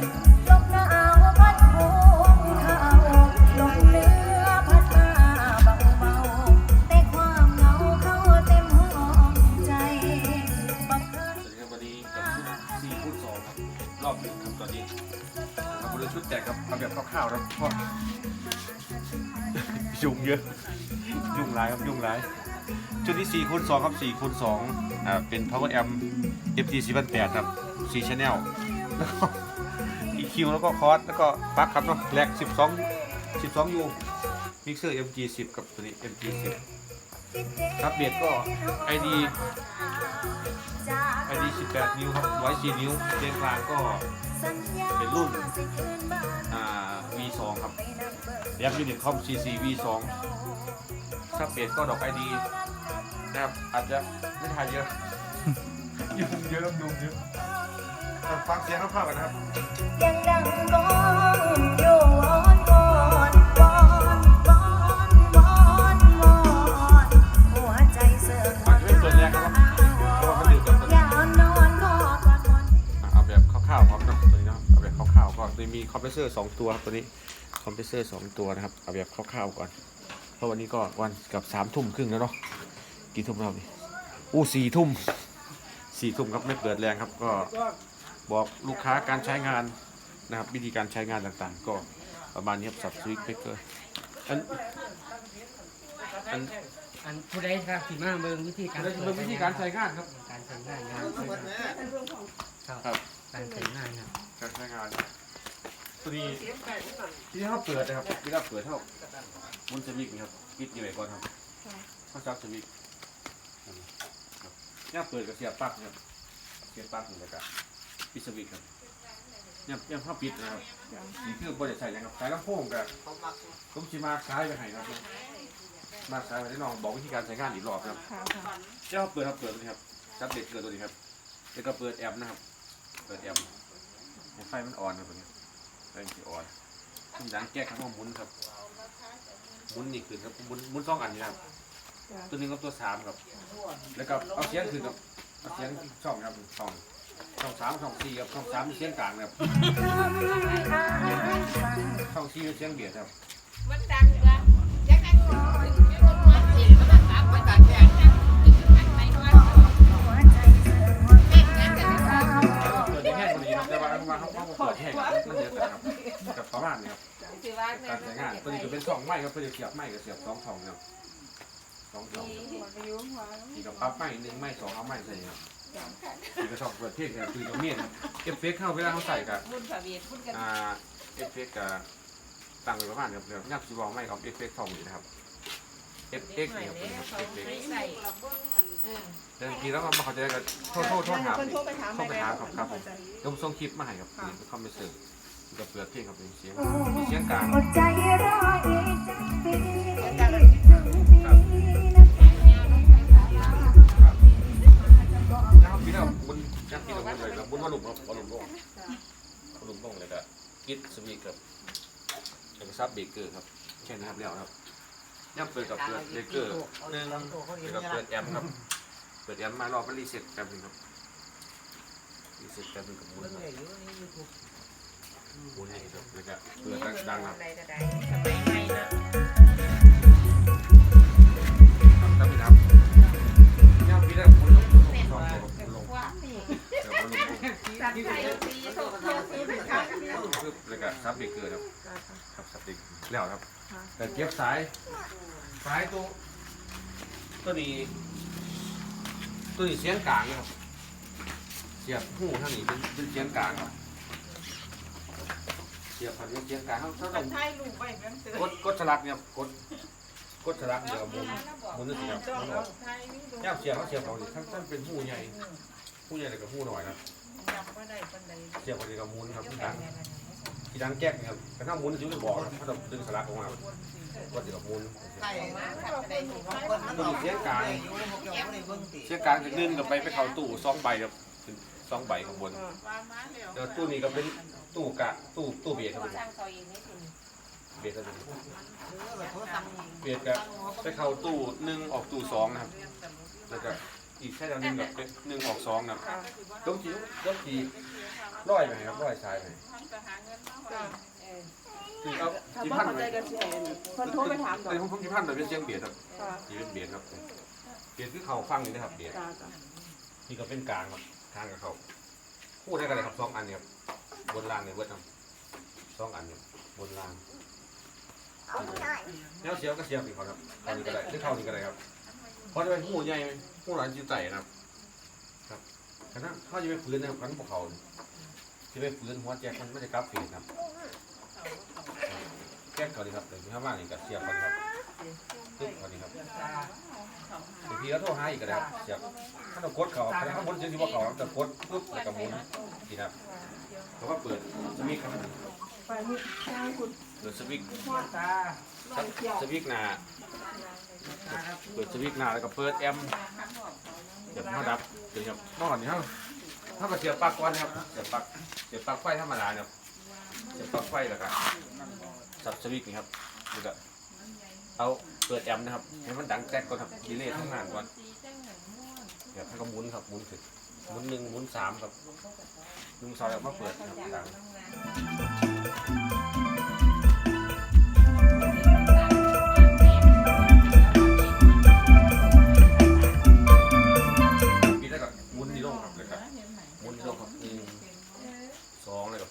รับวันนี้กับชุด4คูณ2ครับรอบหนึ่งครับตอนนี้ครับบริชุดแจกครับเอาแบบคร่าวๆครับเพราะยุงเยอะ ยุงร้ายครับยุงร้าย ชุดที่4คูณ2ครับ4คูณ2อ่าเป็น power amp FT 4 8ครับ4 channel แล้ว ก็ EQ แล้วก็คอสแล้วก็ปลั๊กครับเนาะแลก12 12 U มิกเซอร์ MG 10 กับตัวนี้ MG 10 ครับเบียดก็ ID ID 18 นิ้วครับ104นิ้วเรียงกลางก็เป็นรุ่นอ่า V2 ครับแรมยูนิตคอม CC V2 ถ้าเปลี่ยนก็ดอกไอดีนะครับอาจจะไม่ทายเยอะยุงเยอะยุงเยอะ อะฟังเสียงคร่าวๆกันนะครับยังดังก้องอยู่วอนวอนวอนวอนวอนวอนหัวใจเสื่อมอาจจะไม่เปิดแรกนะครับเพราะว่ามันอยู่กับตัวนี้ยาวนอนก็กอดคนอะเอาแบบคร่าวๆครับเนาะตัวนี้เนาะเอาแบบคร่าวๆก่อนโดยมีคอมเพรสเซอร์สองตัวครับตัวนี้คอมเพรสเซอร์สองตัวนะครับเอาแบบคร่าวๆก่อน เพราะวันนี้ก็วันเกับสามทุ่มครึ่งแล้วเนาะกี่ทุ่มแล้วนี่อู้สี่ทุ่มสี่ทุ่มครับไม่เปิดแรงครับก็ บอกลูกค้าการใช้งานนะครับวิธีการใช้งานต่างๆ ก็ประมาณนี้ครับสับสวิตช์เบรกเกอร์อันอันอันผู้ใดครับที่มาเบิ่งวิธีการอันนี้เป็นวิธีการใช้งานครับการใช้งานนะครับครับการใช้งานครับการใช้งานตัวนี้ที่เขาเปิดนะครับที่เราเปิดเท่ามุนสวิกนี่ครับปิดยังไงก่อนครับเขาซับสวิกครับเนี่ยเปิดกับเสียบปลั๊กครับเสียบปลั๊กนี่แหละครับ ปิดสวิกครับเนี่ยยังเข้าปิดนะครับนี่คือบริษัทใส่ยังครับใส่ลำโพงกับผมชิมาซ้ายไปให้ครับ มาซ้ายไปได้ลองบอกวิธีการใช้งานอีกรอบครับเจ้าเปิดครับเปิดตัวนี้ครับซับเด็ดเกิดตัวนี้ครับแล้วก็เปิดแอมป์นะครับ เปิดแอมป์ให้ไฟมันอ่อนครับตัวนี้ไฟมันสิอ่อนขึ้นดังแก้ครับว่าหมุนครับหมุนนี่ขึ้นครับหมุนหมุนสองอันนี้ครับตัวหนึงกับตัวสามครับ แล้วก็เอาเสียงขึ้นครับเอาเสียงช่องครับช่อง ช่องสามช่องสี่ครับช่องสามมีเสียงกลางครับช่องสี่มีเสียงเบียดครับมันดังกว่าอยากให้คนอื่นไม่รู้ว่าเสียงมันดังมันดังแค่ไหนอันไหนว่าเล่นงานกันดีกว่าเปิดแห้งพอดีครับแต่ว่าอันว่าเขาเขาเปิดแห้งนั่นเดียวกันครับกับประมาณนี้ครับสิว่าการใช้งานตัวนี้ก็เป็นสองไม้ครับเพื่อจะเสียบไม้กับเสียบสองช่องครับสองช่องนี่ก็ปรั๊บไม้หนึ่งไม้สองเอาไม้ใส่ครับ นี่ก็ชอบเปิดเพลงครับคือกับเมียนเอฟเฟกต์เข้าเวลาเขาใส่กับบุญพระเวทบุญกันอ่าเอฟเฟกต์กับตั้งไว้ประมาณครับเดี๋ยวยักษ์ซีวองไม้เอาเอฟเฟกต์ช่องนี้นะครับเอฟเฟกต์นี่ครับเป็นครับเอฟเฟกต์ใส่แต่จริงๆแล้วก็มาเขาจะได้ก็โทษโทษโทษถามโทรไปถามครับครับผมยมส่งคลิปมาให้ครับเข้าไปเสิร์ฟกับเปิดเพลงครับเป็นเสียงมีเสียงกลาง นะครับพี่น้องบุญจักพี่น้องบุญเลยครับบุญวารุมครับวารุมลงวารุมลงเลยก็กิดสวีกับแล้วก็ซับเบเกอร์ครับแค่นี้ครับแล้วครับย่ำเปิดกับเปิดเบเกอร์หนึ่งแล้วก็เปิดแอมครับ เปิดแอมมารอบมันรีเซ็ตแป๊บนึงครับรีเซ็ตแป๊บนึงกับบุญครับบุญให้ครับแล้วก็เปิดดังๆครับอะไรก็ได้สมัยใหม่นะครับ คือเป็นครั้งปึ๊บแล้วก็ซับเบเกอร์ครับครับซับเบเกอร์แล้วครับแต่เก็บสาย สายตัวตัวนี้ตัวนี้เสียงกลางนะครับเสียบหูทางนี้เป็นเป็นเสียงกลางครับเสียบพันเป็นเสียงกลางเขาเขาต้องไทยลูกไปกันเสือกดกดสลักเนี่ยครับกดกดสลักเดี๋ยวหมุนหมุนนี่สิครับหมุนออกไทยนี่ดูย่าเสียบเขาเสียบเขาท่านท่านเป็นหูใหญ่หูใหญ่เลยกับหูหน่อยนะ จับว่าได้ปันใดเสียบเขาสิกับมุนครับที่ดังที่ดังแก๊กนะครับกระทั่งมุนจะไม่บอกถ้าเราดึงสลักออกมาก็จะกับหมุนไทยมาขับได้ถูกไหมตัวนี้เสียงกลางเสียงกลางจะดึงกับไปไปเข้าตู้สองใบครับเป็นสองใบข้างบนแล้วตู้นี้ก็เป็นตู้กะตู้ตู้เบียดครับเบียดครับเบียดกับไปเข้าตู้หนึ่งออกตู้สองนะครับแล้วก็ อีกแค่เดียวหนึงกับหนึ่งออกสองนะครับต้องจีต้องจีร้อยไหมครับร้อยสายไหมจะหาเงินมาไว้คือเอาถ้าที่บ่พันเข้าไหมใจกันสิให้เพิ่นโทรไปถามดอกแต่ผมผมที่พันเลยเป็นเสียงเบียดครับค่ะที่เป็นเบียดครับเบียดคือเขาฟังนี่นะครับเบียดจ้าจ้านี่ก็เป็นกลางครับกลางกับเขาคู่ได้กันเลยครับสองอันเนี่ยครับบนล่างเนี่ยเวิร์ดครับสองอันเนี่ยบนล่างแล้วเสียบก็เสียบอีกครับเขานี่ก็ได้หรือเขานี่ก็ได้ครับเพ ราะจะเป็นหูใหญ่หูหลานจีไต่นะครับ ครับขณะเขาจะไปฟื้นนะครับขันพวกเขาจะไปฟื้นหัวแจ็คมันไม่ได้กลับฝีครับแจ็คเขาดีครับเดี๋ยวที่ข้างล่างนี่ก็เสียบเขาดีครับตึ๊บเขาดีครับบางทีเราโทรหาอีกก็ได้ครับเสียบถ้าเรากดเขาถ้าข้างบนเสียงที่ว่าเขาจะกดปุ๊บแล้วก็หมุนนี่ครับเขาก็เปิดสวิตช์ครับไปนี่ทางคุณเปิดสวิตช์ สวิตช์หน้าเปิดสวิตช์หน้าแล้วก็เปิดแอมเดี๋ยวเขาดับเดี๋ยวครับเมื่อก่อนนี่เขาเาก็เสียบปลั๊กก่อนนะครับเสียบปลั๊กเสียบปลั๊กไฟธรรมดาเนี่ยเสียบปลั๊กไฟแล้วก็สับสวิตช์นี่ครับแล้วก็เอาเปิดแอมนะครับให้มันดังแจ๊กก่อนครับดีเลย์ทำงานก่อนเดี๋ยวให้เขาหมุนครับหมุนขึ้นหมุนหนึ่งหมุนสามครับหนึ่งสองแล้วมาเปิดครับดัง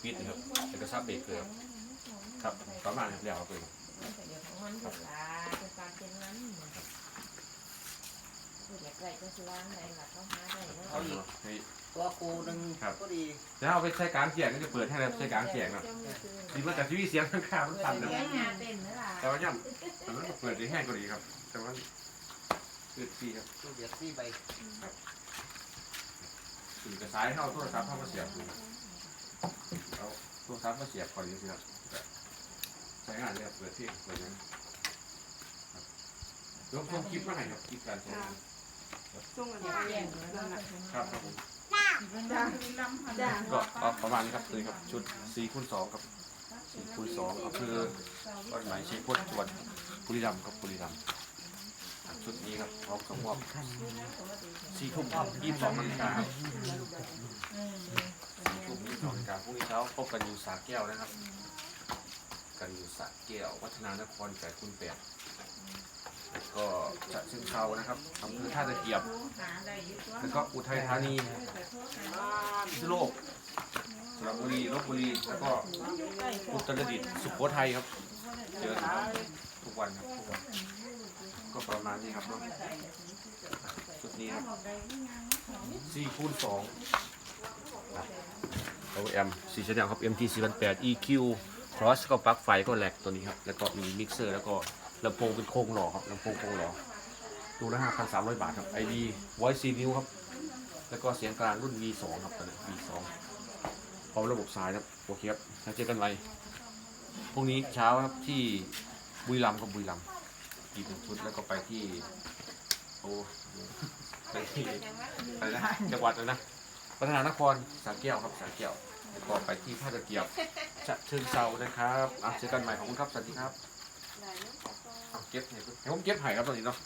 ปิดนะครับแล้วก็ซับเบรกเลยครับครับประมาณนี้แล้วครับเลยเอาอยู่ให้ตัวครูหนึ่งก็ดีแล้วเอาไปใช้กลางเสียงก็จะเปิดให้เราใช้กลางเสียงนะดีเมื่อแต่ทีวีเสียงข้างๆมันสั่นนะแต่ว่าย่ำแต่มันก็เปิดได้แห้งกว่านี้ครับ แต่ว่าเปิดฟรีครับตู้เดียดสี่ใบถึงกระสายเข้าโทรศัพท์เข้ามาเสียบดู เอาโทรศัพท์มาเสียบก่อนนี้สิครับใช้งานเลยครับเปิดเพลงเปิดนั้นครับยกชมคลิปมาให้ครับคลิปการใช้งานส่งอันนี้นั่นน่ะครับครับผมจ้าจ้าก็เอาประมาณนี้ครับเลยครับชุด4คูณ2ครับ4คูณ2ก็คือวันไหมชีพจน์จังหวัดบุรีรัมย์ครับบุรีรัมย์ ครับชุดนี้ครับพร้อมกับมอบ4ทุ่ม22นาฬิกาครับ4ทุ่ม22นาฬิกาพรุ่งนี้เช้าพบกันอยู่สาแก้วนะครับ กันอยู่สระแก้ววัฒนานครแปดคูณแปดแล้วก็จะเชิงเทรานะครับอำเภอท่าตะเกียบ แล้วก็อุทัยธานีพิษณุโลกสระบุรีลบบุรีแล้วก็อุตรดิตถ์สุโขทัยครับ เจอกันครับทุกวันครับทุ ก็ประมาณนี้ครับเนาะชุดนี้ครับสี่คูณสองโอแอมสี่ชนิดครับ MT 4 8 0 EQ cross ก็ปลั๊กไฟก็แหลกตัวนี้ครับ แล้วก็มีมิกเซอร์แล้วก็ลำโพงเป็นโครงหล่อครับลำโพงโครงหล่อดูละห้าพันสามร้อยบาทครับ ID voice C นิ้วครับ แล้วก็เสียงกลางรุ่น V2 ครับตอนนี้ V2 พร้อมระบบสายครับโอเคครับแล้วเจอกันไว้พรุ่งนี้เช้าครับที่บุรีรัมย์กับบุรีรัมย์ อีกหนึ่งชุดแล้วก็ไปที่โอ้ไปที่อะไรนะจังหวัดเลยนะพัฒนานครสาแก้วครับสาแก้วแล้วก็ไปที่ท่าตะเกียบฉะเชิงเซานะครับอะเจอกันใหม่ของคุณครับสวัสดีครับเอาเก็บเนี่ยผมเก็บไห่ครับตอนนี้เนาะ